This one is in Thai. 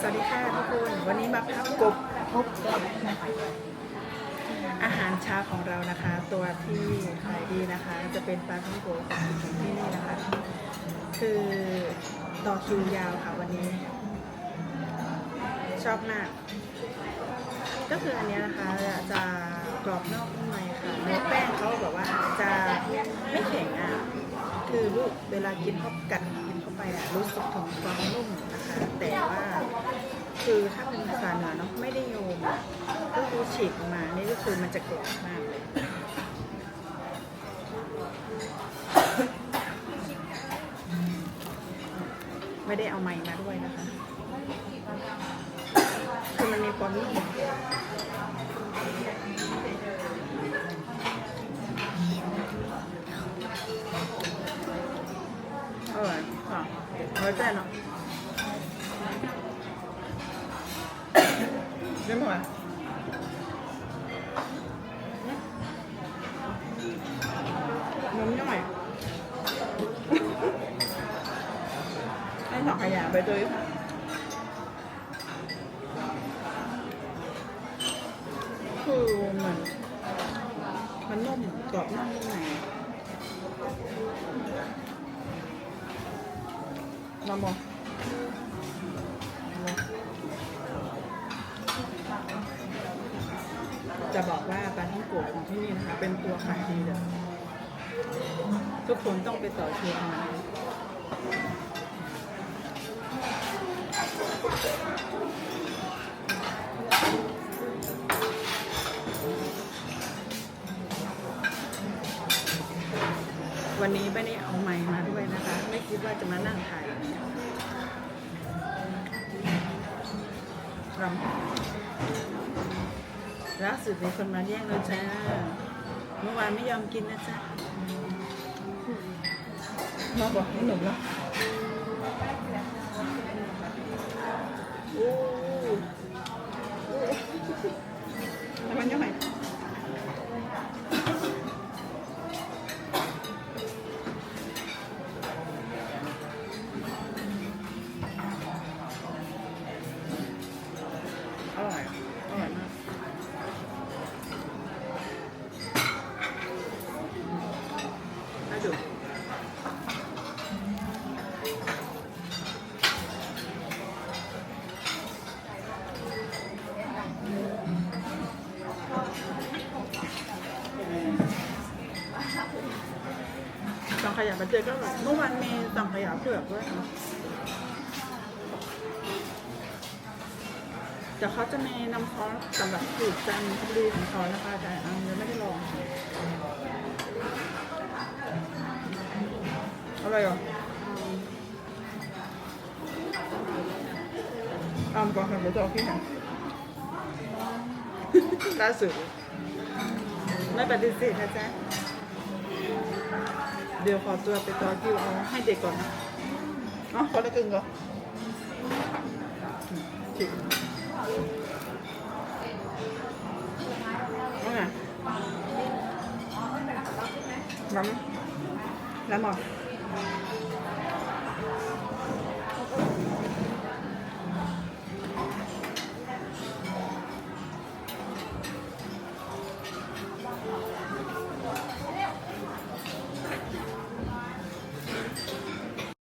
สวัสดีค่ะทุกคน วันนี้มาพับกบพบกับอาหารเช้าของเรานะคะ ตัวที่ขายดีนะคะ จะเป็นปลาท่องโกของที่นี่นะคะ คือต่อคิวยาวค่ะวันนี้ ชอบมาก ก็คืออันนี้นะคะจะกรอบนอกนุ่มในค่ะเนื้อแป้งเขาแบบว่าจะไม่แข็งอะคือลูกเวลากินเข้ากัดกินเข้าไปอะรู้สึกถึงความนุ่มนะคะ แต่ว่า คือถ้าเป็นภาษาเหนือเนาะไม่ได้โยม ก็คือฉีกออกมา นี่ก็คือมันจะกรอบมากเลยไม่ได้เอาไม้มาด้วยนะคะ คือมันมีความนุ่มอร่อยค่ะอร่อยแจ้เนาะไม่หมดนอย ให้ถังขยะไปด้วยค่ะคือเหมือนมันนุ่มกรอบนอกนุ่มในมาบอกมา จะบอกว่าปลาท่องโกะของที่นี่นะคะ เป็นตัวขายดีเลยทุกคนต้องไปต่อคิวเอานะวันนี้ไม่ได้เอาไม้มาด้วยนะคะ ไม่คิดว่าจะมานั่งถ่ายแบบนี้รำ ล่าสุดมีคนมาแย่งเลยจ้าเมื่อวานไม่ยอมกินนะจ๊ะมาบอกให้หนุ่มแขยาบันเจอก็อร่อยเมื่อวานมีสังขยาเผือกด้วยนะแต่เขาจะมีน้ำซอสสำหรับสูตรจันทบุรีของเขานะคะแต่อันยังไม่ได้ลองค่ะอะไรอะอ่านก่อนค่ะเดี๋ยวจะเอาที่ไหนล่าสุดไม่ปฏิเสธนะจ๊ะ เดี๋ยวขอตัวไปต่อคิวเอาให้เด็กก่อนนะอ๋อขอได้กึ่งก่อนอืมชิมว่าไงน้ำแล้วหมด